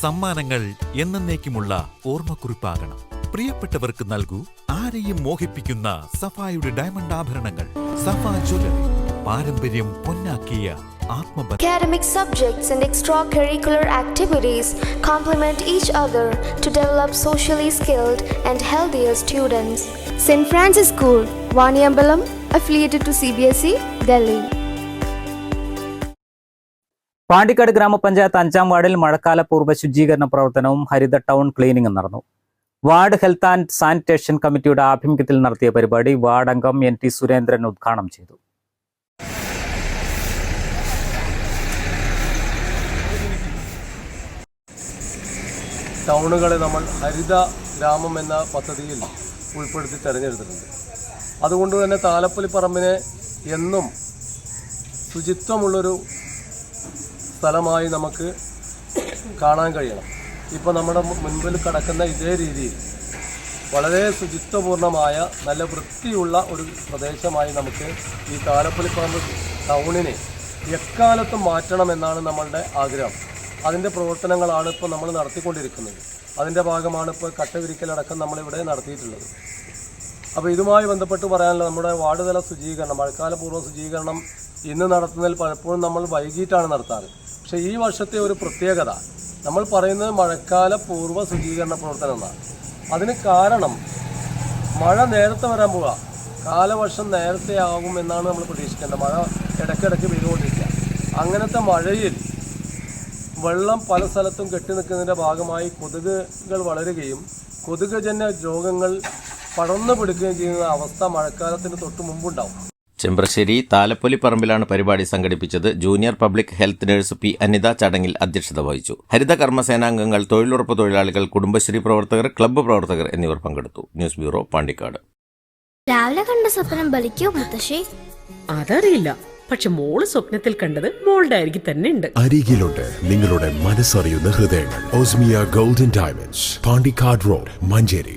സമ്മാനങ്ങൾ എന്നേക്കുമുള്ള ഓർമ്മക്കുറിപ്പാകണം പ്രിയപ്പെട്ടവർക്ക് നൽകൂ ആരെയും മോഹിപ്പിക്കുന്ന സഫായുടെ ഡയമണ്ട് ആഭരണങ്ങൾ സഫ ജ്വല്ലറി പാരമ്പര്യം പൊന്നാക്കിയ Academic subjects and extracurricular activities complement each other to develop socially skilled and healthier students. St. Francis School, Vaniambalam, affiliated to CBSE, Delhi. Pandikkad ഗ്രാമപഞ്ചായത്ത് അഞ്ചാം വാർഡിൽ മഴക്കാല പൂർവ ശുചീകരണ പ്രവർത്തനവും ഹരിത ടൗൺ ക്ലീനിങ്ങും നടന്നു. വാർഡ് ഹെൽത്ത് ആൻഡ് സാനിറ്റേഷൻ കമ്മിറ്റിയുടെ ആഭിമുഖ്യത്തിൽ നടത്തിയ പരിപാടി വാർഡ് അംഗം എൻ ടി സുരേന്ദ്രൻ ഉദ്ഘാടനം ചെയ്തു. ടൗണുകളെ നമ്മൾ ഹരിത ഗ്രാമം എന്ന പദ്ധതിയിൽ ഉൾപ്പെടുത്തി തിരഞ്ഞെടുത്തിട്ടുണ്ട്. അതുകൊണ്ട് തന്നെ താലപ്പൊലി പറമ്പിനെ എന്നും ശുചിത്വമുള്ളൊരു സ്ഥലമായി നമുക്ക് കാണാൻ കഴിയണം. ഇപ്പോൾ നമ്മുടെ മുൻപിൽ കിടക്കുന്ന ഇതേ രീതിയിൽ വളരെ ശുചിത്വപൂർണമായ നല്ല വൃത്തിയുള്ള ഒരു പ്രദേശമായി നമുക്ക് ഈ താലപ്പൊലിപ്പറമ്പ് ടൗണിനെ എക്കാലത്തും മാറ്റണമെന്നാണ് നമ്മളുടെ ആഗ്രഹം. അതിന്റെ പ്രവർത്തനങ്ങളാണ് ഇപ്പോൾ നമ്മൾ നടത്തിക്കൊണ്ടിരിക്കുന്നത്. അതിന്റെ ഭാഗമാണ് ഇപ്പോൾ കട്ടവിരിക്കലടക്കം നമ്മളിവിടെ നടത്തിയിട്ടുള്ളത്. അപ്പോൾ ഇതുമായി ബന്ധപ്പെട്ട് പറയാനുള്ള നമ്മുടെ വാർഡ് തല ശുചീകരണം മഴക്കാലപൂർവ ശുചീകരണം ഇന്ന് നടത്തുന്നതിൽ പലപ്പോഴും നമ്മൾ വൈകിട്ടാണ് നടത്താറ്. പക്ഷേ ഈ വർഷത്തെ ഒരു പ്രത്യേകത നമ്മൾ പറയുന്നത് മഴക്കാല പൂർവ ശുചീകരണ പ്രവർത്തനം എന്നാണ് അതിന് കാരണം മഴ നേരത്തെ വരാൻ പോവുക. കാലവർഷം നേരത്തെ ആകും എന്നാണ് നമ്മൾ പ്രതീക്ഷിക്കേണ്ടത്. മഴ ഇടയ്ക്കിടയ്ക്ക് പെയ്തുകൊണ്ടിരിക്കുക. അങ്ങനത്തെ മഴയിൽ വെള്ളം പല സ്ഥലത്തും കെട്ടി നിൽക്കുന്നതിന്റെ ഭാഗമായി കൊതുകുകൾ വളരുകയും കൊതുകജന്യ രോഗങ്ങൾ പടർന്നു പിടിക്കുകയും ചെയ്യുന്ന അവസ്ഥ മഴക്കാലത്തിന് തൊട്ട് മുമ്പുണ്ടാവും. ചെമ്പ്രശ്ശേരി താലപ്പൊലി പറമ്പിലാണ് പരിപാടി സംഘടിപ്പിച്ചത്. Junior public health nurse P Anitha ചടങ്ങിൽ അധ്യക്ഷത വഹിച്ചു. ഹരിത കർമ്മസേനാംഗങ്ങൾ തൊഴിലുറപ്പ് തൊഴിലാളികൾ കുടുംബശ്രീ പ്രവർത്തകർ ക്ലബ്ബ് പ്രവർത്തകർ എന്നിവർ പങ്കെടുത്തു. News bureau Pandikkad. രാവിലെ കണ്ട സ്വപ്നം ബലിക്കോ മുത്തശ്ശി? അതറിയില്ല. പക്ഷെ മോൾ സ്വപ്നത്തിൽ കണ്ടത് മോളുടെ അരികിൽ തന്നെ ഉണ്ട്. അരികിലുണ്ട്. നിങ്ങളുടെ മനസ്സറിയുന്ന ഹൃദയങ്ങൾ. Osmia golden diamonds Pandikkad road Manjeri.